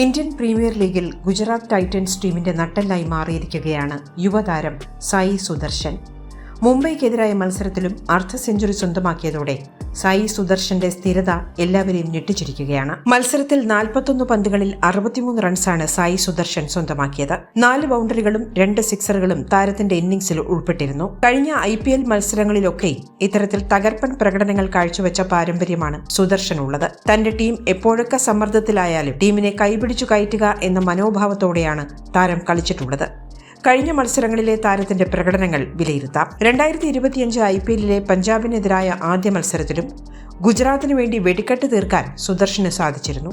Indian premier ലീഗിൽ Gujarat Titans ടീമിന്റെ നട്ടെല്ലായി മാറിയിരിക്കുകയാണ് യുവതാരം സായി സുദർശൻ. മുംബൈക്കെതിരായ മത്സരത്തിലും അർദ്ധ സെഞ്ചുറി സ്വന്തമാക്കിയതോടെ സായി സുദർശന്റെ സ്ഥിരത എല്ലാവരെയും ഞെട്ടിച്ചിരിക്കുകയാണ്. മത്സരത്തിൽ നാൽപ്പത്തൊന്ന് പന്തുകളിൽ അറുപത്തിമൂന്ന് റൺസാണ് സായി സുദർശൻ സ്വന്തമാക്കിയത്. നാല് ബൗണ്ടറികളും രണ്ട് സിക്സറുകളും താരത്തിന്റെ ഇന്നിംഗ്സിൽ ഉൾപ്പെട്ടിരുന്നു. കഴിഞ്ഞ ഐ പി എൽ മത്സരങ്ങളിലൊക്കെ ഇത്തരത്തിൽ തകർപ്പൻ പ്രകടനങ്ങൾ കാഴ്ചവെച്ച പാരമ്പര്യമാണ് സുദർശനുള്ളത്. തന്റെ ടീം എപ്പോഴൊക്കെ സമ്മർദ്ദത്തിലായാലും ടീമിനെ കൈപിടിച്ചു കയറ്റുക എന്ന മനോഭാവത്തോടെയാണ് താരം കളിച്ചിട്ടുള്ളത്. കഴിഞ്ഞ മത്സരങ്ങളിലെ താരത്തിന്റെ പ്രകടനങ്ങൾ വിലയിരുത്താം. രണ്ടായിരത്തി ഇരുപത്തിയഞ്ച് ഐ പി എല്ലിലെ പഞ്ചാബിനെതിരായ ആദ്യ മത്സരത്തിലും ഗുജറാത്തിന് വേണ്ടി വെടിക്കെട്ട് തീർക്കാൻ സുദർശന് സാധിച്ചിരുന്നു.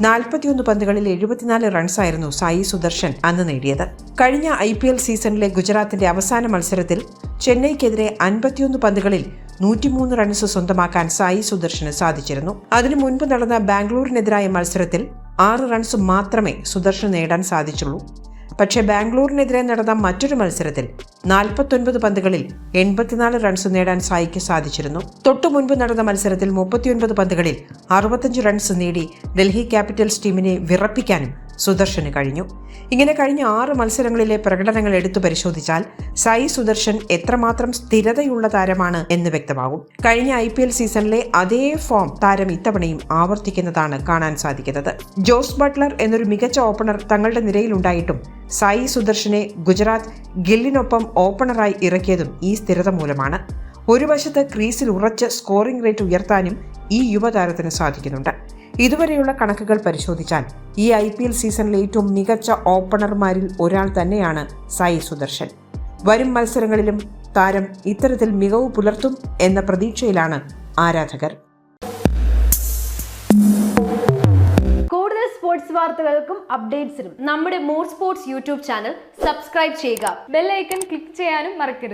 നാൽപ്പത്തിയൊന്ന് പന്തുകളിൽ എഴുപത്തിനാല് റൺസായിരുന്നു സായി സുദർശൻ അന്ന് നേടിയത്. കഴിഞ്ഞ ഐ പി എൽ സീസണിലെ ഗുജറാത്തിന്റെ അവസാന മത്സരത്തിൽ ചെന്നൈക്കെതിരെ അൻപത്തിയൊന്ന് പന്തുകളിൽ നൂറ്റിമൂന്ന് റൺസ് സ്വന്തമാക്കാൻ സായി സുദർശന് സാധിച്ചിരുന്നു. അതിനു മുൻപ് നടന്ന ബാംഗ്ലൂരിനെതിരായ മത്സരത്തിൽ ആറ് റൺസ് മാത്രമേ സുദർശൻ നേടാൻ സാധിച്ചുള്ളൂ. പക്ഷേ ബാംഗ്ലൂരിനെതിരെ നടന്ന മറ്റൊരു മത്സരത്തിൽ നാൽപ്പത്തൊൻപത് പന്തുകളിൽ എൺപത്തിനാല് റൺസ് നേടാൻ സായിക്ക് സാധിച്ചിരുന്നു. തൊട്ടു മുൻപ് നടന്ന മത്സരത്തിൽ മുപ്പത്തിയൊൻപത് പന്തുകളിൽ അറുപത്തഞ്ച് റൺസ് നേടി ഡൽഹി ക്യാപിറ്റൽസ് ടീമിനെ വിറപ്പിക്കാനും സുദർശന് കഴിഞ്ഞു. ഇങ്ങനെ കഴിഞ്ഞ ആറ് മത്സരങ്ങളിലെ പ്രകടനങ്ങൾ എടുത്തു പരിശോധിച്ചാൽ സായി സുദർശൻ എത്രമാത്രം സ്ഥിരതയുള്ള താരമാണ് എന്ന് വ്യക്തമാകും. കഴിഞ്ഞ ഐ പി എൽ സീസണിലെ അതേ ഫോം താരം ഇത്തവണയും ആവർത്തിക്കുന്നതാണ് കാണാൻ സാധിക്കുന്നത്. ജോസ് ബട്ട്ലർ എന്നൊരു മികച്ച ഓപ്പണർ തങ്ങളുടെ നിരയിലുണ്ടായിട്ടും സായി സുദർശനെ ഗുജറാത്ത് ഗില്ലിനൊപ്പം ഓപ്പണറായി ഇറക്കിയതും ഈ സ്ഥിരത മൂലമാണ്. ഒരു വശത്ത് ക്രീസിൽ ഉറച്ച് സ്കോറിംഗ് റേറ്റ് ഉയർത്താനും ഈ യുവതാരത്തിന് സാധിക്കുന്നുണ്ട്. ഇതുവരെയുള്ള കണക്കുകൾ പരിശോധിച്ചാൽ ഈ ഐ പി എൽ സീസണിലെ ഏറ്റവും മികച്ച ഓപ്പണർമാരിൽ ഒരാൾ തന്നെയാണ് സായി സുദർശൻ. വരും മത്സരങ്ങളിലും താരം ഇത്തരത്തിൽ മികവ് പുലർത്തും എന്ന പ്രതീക്ഷയിലാണ് ആരാധകർ. കൂടുതൽ സ്പോർട്സ് വാർത്തകൾക്കും അപ്ഡേറ്റ്സിനും നമ്മുടെ more sports YouTube channel subscribe ചെയ്യുക. ബെല്ലൈക്കൺ ക്ലിക്ക് ചെയ്യാനും മറക്കരുത്.